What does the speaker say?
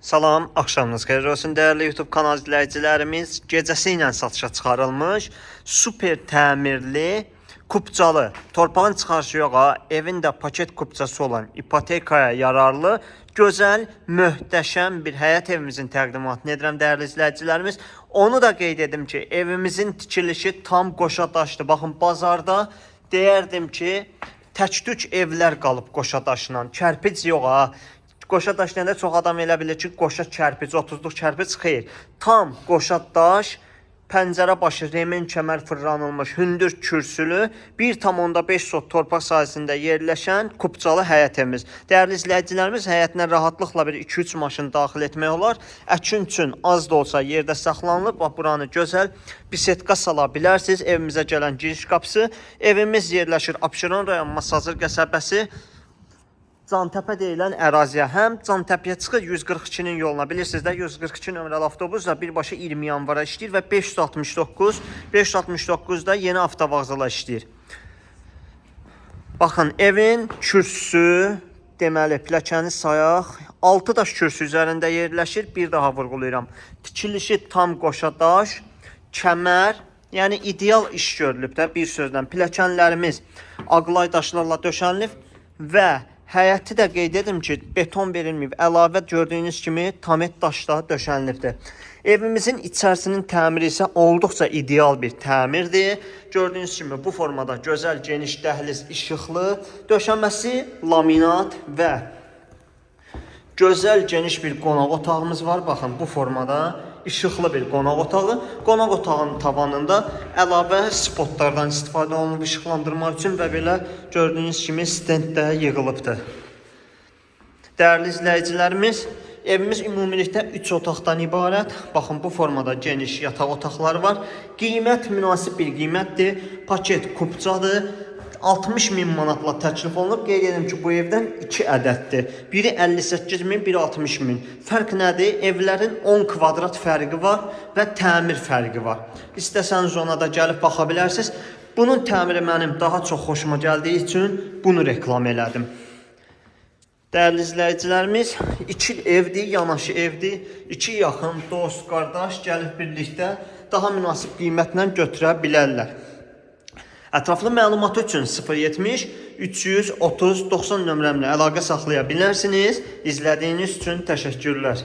Salam, axşamınız xeyir olsun dəyərli YouTube kanal izləyicilərimiz. Gecəsi ilə satışa çıxarılmış super təmirli kupcalı, torpağın çıxarışı yox evin də paket kupcası olan ipotekaya yararlı, gözəl, möhtəşəm bir həyət evimizin təqdimatını edirəm dəyərli izləyicilərimiz. Onu da qeyd edim ki, evimizin tikilişi tam qoşa daşdı. Baxın, bazarda deyərdim ki, tək-tük evlər qalıb qoşa daşla. Kərpic yox ha. Qoşa daş deyəndə çox adam elə bilir ki, qoşa kərpic, 30-luq kərpic xeyr. Tam qoşa daş, pəncərə başı remen kəmər fırlanılmış hündür kürsülü 1,5 sot torpaq sahəsində yerləşən kupcalı həyətimiz. Dəyərli izləyicilərimiz, həyətinə rahatlıqla bir 2-3 maşın daxil etmək olar. Əkin üçün az da olsa yerdə saxlanılıb. Bax buranı gözəl bisetka sala bilərsiniz. Evimizə gələn giriş qapısı. Evimiz yerləşir Abşeron rayon Masazır qəsəbəsi. Cantəpə deyilən əraziyə həm Cantəpəyə çıxır 142-nin yoluna. Bilirsiniz də 142 nömrəli avtobusla birbaşa 20 yanvara işləyir və 569 569-da yeni avtovağzala işləyir. Baxın, evin kürsüsü, deməli, pilləkəni sayaq, 6 daş kürsü üzərində yerləşir. Bir daha vurğulayıram. Tikilişi tam qoşa daş, kəmər, yəni ideal iş görülüb də bir sözlə. Pilləkənlərimiz aqlay daşlarla döşənilib və həyəti də qeyd edim ki, beton verilməyib. Əlavə gördüyünüz kimi tamet daşla döşənilibdir. Evimizin içərisinin təmiri isə olduqca ideal bir təmirdir. Gördüyünüz kimi bu formada gözəl geniş dəhliz işıqlı, döşəməsi laminat və gözəl geniş bir qonaq otağımız var. Baxın bu formada işıqlı bir qonaq otağı. Qonaq otağının tavanında əlavə spotlardan istifadə olunub işıqlandırmaq üçün və belə gördüyünüz kimi stend də yığılıbdır. Dəyərli izləyicilərimiz, evimiz ümumilikdə 3 otaqdan ibarət. Baxın bu formada geniş yataq otaqları var. Qiymət münasib bir qiymətdir. Paket kupcadır. 60 min manatla təklif olunub. Qeyd edim ki, bu evdən 2 ədəddir. Biri 58 min, biri 60 min. Fərq nədir? Evlərin 10 kvadrat fərqi var və təmir fərqi var. İstəsəniz ona da gəlib baxa bilərsiniz. Bunun təmiri mənim daha çox xoşuma gəldiyi üçün bunu reklam elədim. Dəyərli izləyicilərimiz, iki evdir, yanaşı evdir. İki yaxın dost, qardaş gəlib birlikdə daha münasib qiymətlə götürə bilərlər. Ətraflı məlumat üçün 070 330 90 nömrəmlə əlaqə saxlaya bilərsiniz. İzlədiyiniz üçün təşəkkürlər.